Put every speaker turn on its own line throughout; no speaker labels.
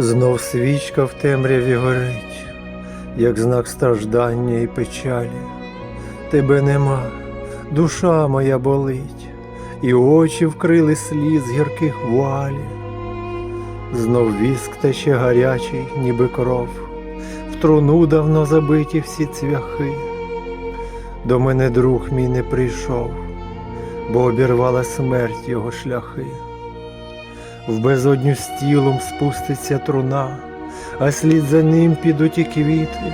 Знов свічка в темряві горить, як знак страждання і печалі. Тебе нема, душа моя болить, і очі вкрили сліз гірких вуалі. Знов віск тече гарячий, ніби кров, в труну давно забиті всі цвяхи. До мене друг мій не прийшов, бо обірвала смерть його шляхи. В безодню з тілом спуститься труна, а слід за ним підуть і квіти.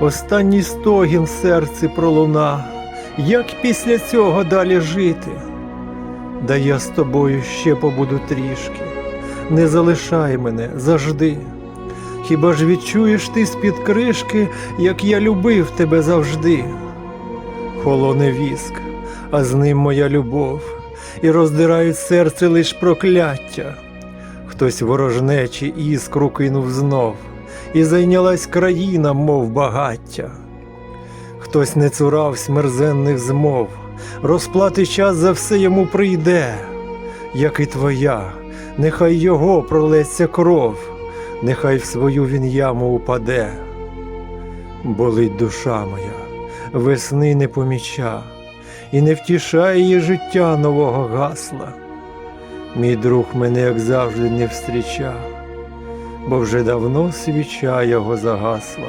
Останній стогін в серці пролуна, як після цього далі жити? Да я з тобою ще побуду трішки, не залишай мене завжди. Хіба ж відчуєш ти з-під кришки, як я любив тебе завжди? Холоне віск, а з ним моя любов, і роздирають серце лиш прокляття. Хтось ворожнечі іскру кинув знов, і зайнялась країна, мов багаття. Хтось не цуравсь мерзенних змов, розплати час за все йому прийде, як і твоя, нехай його пролеться кров, нехай в свою він яму упаде. Болить душа моя, весни не поміча, і не втішає її життя нового гасла. Мій друг мене, як завжди, не встрічав, бо вже давно свіча його загасла.